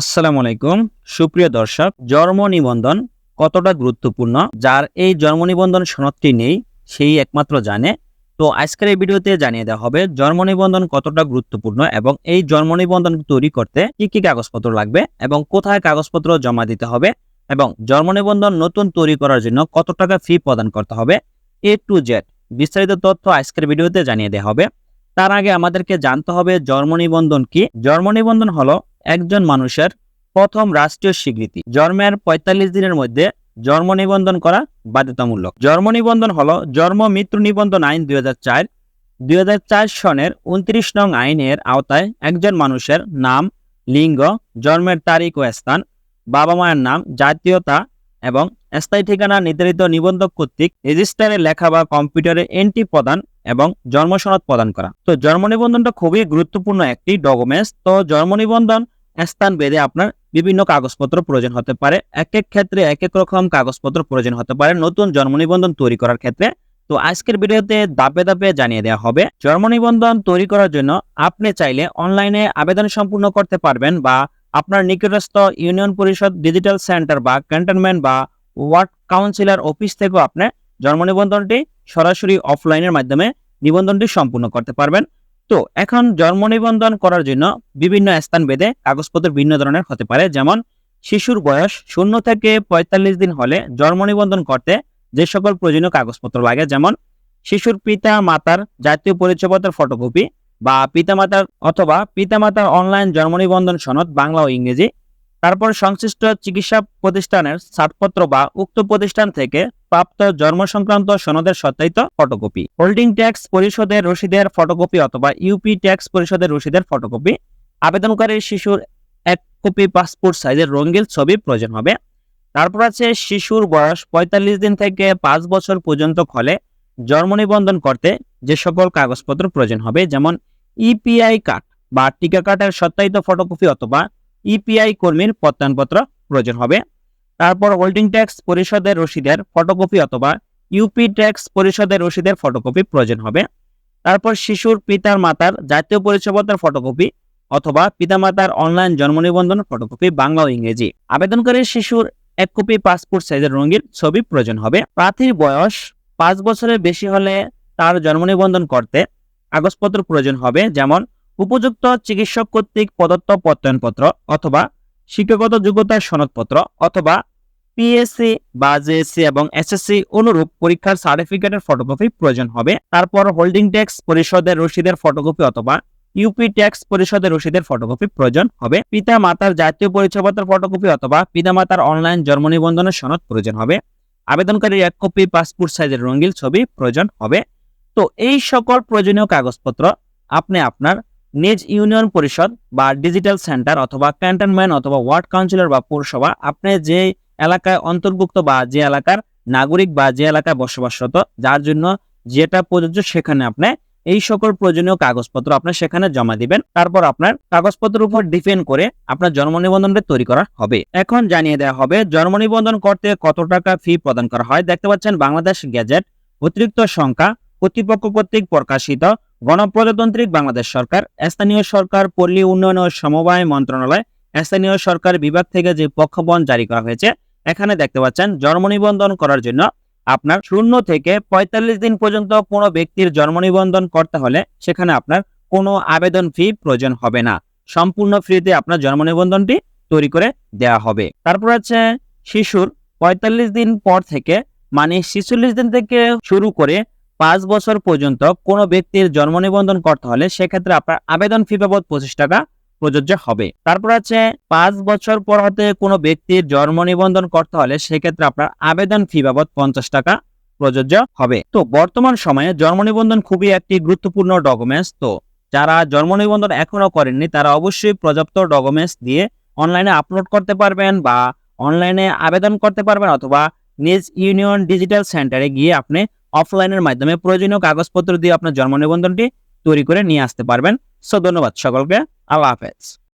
আসসালামু আলাইকুম। সুপ্রিয় দর্শক, জন্ম নিবন্ধন কতটা গুরুত্বপূর্ণ? যার এই জন্ম নিবন্ধন সনদটি নেই, সেই একমাত্র জানে। তো আজকের এই ভিডিওতে জানিয়ে দেওয়া হবে জন্ম নিবন্ধন কতটা গুরুত্বপূর্ণ এবং এই জন্ম নিবন্ধন তৈরি করতে কি কি কাগজপত্র লাগবে এবং কোথায় কাগজপত্র জমা দিতে হবে এবং জন্ম নিবন্ধন নতুন তৈরি করার জন্য কত টাকা ফি প্রদান করতে হবে এ টু জেড বিস্তারিত তথ্য আজকের ভিডিওতে জানিয়ে দেওয়া হবে। তার আগে আমাদেরকে জানতে হবে জন্ম নিবন্ধন কি? জন্ম নিবন্ধন হলো একজন মানুষের প্রথম রাষ্ট্রীয় স্বীকৃতি। জন্মের ৪৫ দিনের মধ্যে জন্ম নিবন্ধন করা বাধ্যতামূলক। জন্ম নিবন্ধন হল জন্ম মৃত্যু নিবন্ধন আইন দুই হাজার চার। দুই সনের উনত্রিশ নং আইনের আওতায় একজন মানুষের নাম, লিঙ্গ, জন্মের তারিখ ও স্থান, বাবা মায়ের নাম, জাতীয়তা এবং স্থায়ী ঠিকানা নির্ধারিত নিবন্ধক কর্তৃক রেজিস্টারে লেখা বা কম্পিউটারে এন্ট্রি প্রদান এবং জন্ম সনদ প্রদান করা। তো জন্ম নিবন্ধনটা খুবই গুরুত্বপূর্ণ একটি ডকুমেন্টস তো জন্ম নিবন্ধন স্থান বেঁধে আপনার বিভিন্ন কাগজপত্র প্রয়োজন হতে পারে। এক এক ক্ষেত্রে এক এক রকম কাগজপত্র প্রয়োজন হতে পারে নতুন জন্ম নিবন্ধন তৈরি করার ক্ষেত্রে। তো আজকের ভিডিওতে ধাপে ধাপে জানিয়ে দেওয়া হবে। জন্ম নিবন্ধন তৈরি করার জন্য আপনি চাইলে অনলাইনে আবেদন সম্পূর্ণ করতে পারবেন বা আপনার নিকটস্থ ইউনিয়ন পরিষদ, ডিজিটাল সেন্টার বা ক্যান্টনমেন্ট বা ওয়ার্ড কাউন্সিলর অফিস থেকেও আপনি জন্ম নিবন্ধনটি সরাসরি অফলাইনের মাধ্যমে নিবন্ধনটি সম্পূর্ণ করতে পারবেন। তো এখন জন্ম নিবন্ধন করার জন্য বিভিন্ন স্থান বেদে কাগজপত্র ভিন্ন ধরনের হতে পারে। যেমন শিশুর বয়স শূন্য থেকে পঁয়তাল্লিশ দিন হলে জন্ম নিবন্ধন করতে যে সকল প্রয়োজনীয় কাগজপত্র লাগে, যেমন শিশুর পিতা, মাতার জাতীয় পরিচয়পত্রের ফটোকপি বা পিতামাতার অথবা পিতামাতার অনলাইন জন্ম নিবন্ধন সনদ বাংলা ও ইংরেজি তারপর সংশ্লিষ্ট চিকিৎসা প্রতিষ্ঠানের ছাড়পত্র বা উক্ত প্রতিষ্ঠান থেকে প্রাপ্ত জন্ম সংক্রান্ত সনদের সত্যায়িত ফটোকপি। হোল্ডিং ট্যাক্স পরিষদের রসিদের ফটোকপি অথবা ইউপি ট্যাক্স পরিষদের রসিদের ফটোকপি। আবেদনকারী শিশুর এক কপি পাসপোর্ট সাইজের রঙিন ছবি প্রয়োজন হবে। তারপর আছে শিশুর বয়স পঁয়তাল্লিশ দিন থেকে পাঁচ বছর পর্যন্ত হলে জন্ম নিবন্ধন করতে যে সকল কাগজপত্র প্রয়োজন হবে, যেমন ইপিআই কার্ড বা টিকা কার্ডের সত্যায়িত ফটোকপি অথবা ইপিআই কর্মীর প্রত্যয়নপত্র প্রয়োজন হবে। তারপর হোল্ডিং ট্যাক্স পরিষদের রসিদের ফটোকপি অথবা ইউপি ট্যাক্স পরিষদের রসিদের ফটোকপি প্রয়োজন হবে। তারপর শিশুর পিতার মাতার জাতীয় পরিচয়পত্রের ফটোকপি অথবা পিতামাতার অনলাইন জন্ম নিবন্ধন ফটোকপি বাংলা ও ইংরেজি। আবেদনকারী শিশুর এক কপি পাসপোর্ট সাইজের রঙিন ছবি প্রয়োজন হবে। প্রার্থীর বয়স পাঁচ বছরের বেশি হলে তার জন্ম নিবন্ধন করতে কাগজপত্র প্রয়োজন হবে, যেমন উপযুক্ত চিকিৎসক কর্তৃক প্রদত্ত প্রত্যয়নপত্র অথবা শিক্ষাগত যোগ্যতার সনদপত্র অথবা পিএসসি বা জেএসসি এবং এসএসসি অনুরূপ পরীক্ষার সার্টিফিকেটের ফটোকপি প্রয়োজন হবে। তারপর হোল্ডিং ট্যাক্স পরিষদের রসিদের ফটোকপি অথবা ইউপি ট্যাক্স পরিষদের রসিদের ফটোকপি প্রয়োজন হবে। পিতা মাতার জাতীয় পরিচয়পত্রের ফটোকপি অথবা পিতা মাতার অনলাইন জন্ম নিবন্ধনের সনদ প্রয়োজন হবে। আবেদনকারীর এক কপি পাসপোর্ট সাইজের রঙিন ছবি প্রয়োজন হবে। তো এই সকল প্রয়োজনীয় কাগজপত্র আপনি আপনার নিজ ইউনিয়ন পরিষদ বা ডিজিটাল সেন্টার অথবা ক্যান্টনমেন্ট অথবা ওয়ার্ড কাউন্সিলর বা পৌরসভা আপনি যে এলাকায় অন্তর্ভুক্ত বা যে এলাকার নাগরিক বা যে এলাকায় বসবাসরত, যার জন্য যেটা প্রযোজ্য সেখানে আপনি এই সকল প্রয়োজনীয় কাগজপত্র আপনার সেখানে জমা দিবেন। তারপর আপনার কাগজপত্রের উপর ডিপেন্ড করে আপনার জন্ম নিবন্ধনটা তৈরি করা হবে। এখন জানিয়ে দেওয়া হবে, জন্ম নিবন্ধন করতে কত টাকা ফি প্রদান করা হয়? দেখতে পাচ্ছেন বাংলাদেশ গ্যাজেট অতিরিক্ত সংখ্যা কর্তৃপক্ষ কর্তৃক প্রকাশিত গণপ্রজাতান্ত্রিক বাংলাদেশ সরকার, স্থানীয় সরকার, পল্লী উন্নয়ন ও সমবায় মন্ত্রণালয়, স্থানীয় সরকার বিভাগ থেকে যে পক্ষবন জারি করা হয়েছে, এখানে দেখতে পাচ্ছেন, জন্ম নিবন্ধন করার জন্য আপনার শূন্য থেকে পঁয়তাল্লিশ দিন পর্যন্ত কোনো ব্যক্তির জন্ম নিবন্ধন করতে হলে সেখানে আপনার কোনো আবেদন ফি প্রয়োজন হবে না। সম্পূর্ণ ফ্রিতে আপনার জন্ম নিবন্ধনটি তৈরি করে দেওয়া হবে। তারপর আছে শিশুর পঁয়তাল্লিশ দিন পর থেকে মানে ছিচল্লিশ দিন থেকে শুরু করে পাঁচ বছর পর্যন্ত কোনো ব্যক্তির জন্ম নিবন্ধন করতে হলে সেক্ষেত্রে আপনার আবেদন ফি বাবদ পঁচিশ টাকা প্রযোজ্য হবে। তারপর আছে, পাঁচ বছর পর হতে কোনো ব্যক্তির জন্ম নিবন্ধন করতে হলে সেক্ষেত্রে আপনার আবেদন ফি বাবদ পঞ্চাশ টাকা প্রযোজ্য হবে। তো বর্তমান সময়ে জন্ম নিবন্ধন খুবই একটি গুরুত্বপূর্ণ ডকুমেন্টস তো যারা জন্ম নিবন্ধন এখনও করেননি তারা অবশ্যই পর্যাপ্ত ডকুমেন্টস দিয়ে অনলাইনে আপলোড করতে পারবেন বা অনলাইনে আবেদন করতে পারবেন অথবা নিজ ইউনিয়ন ডিজিটাল সেন্টারে গিয়ে আপনি অফলাইনের মাধ্যমে প্রয়োজনীয় কাগজপত্র দিয়ে আপনার জন্ম নিবন্ধনটি তৈরি করে নিয়ে আসতে পারবেন। সো ধন্যবাদ সকলকে। আল্লাহ হাফেজ।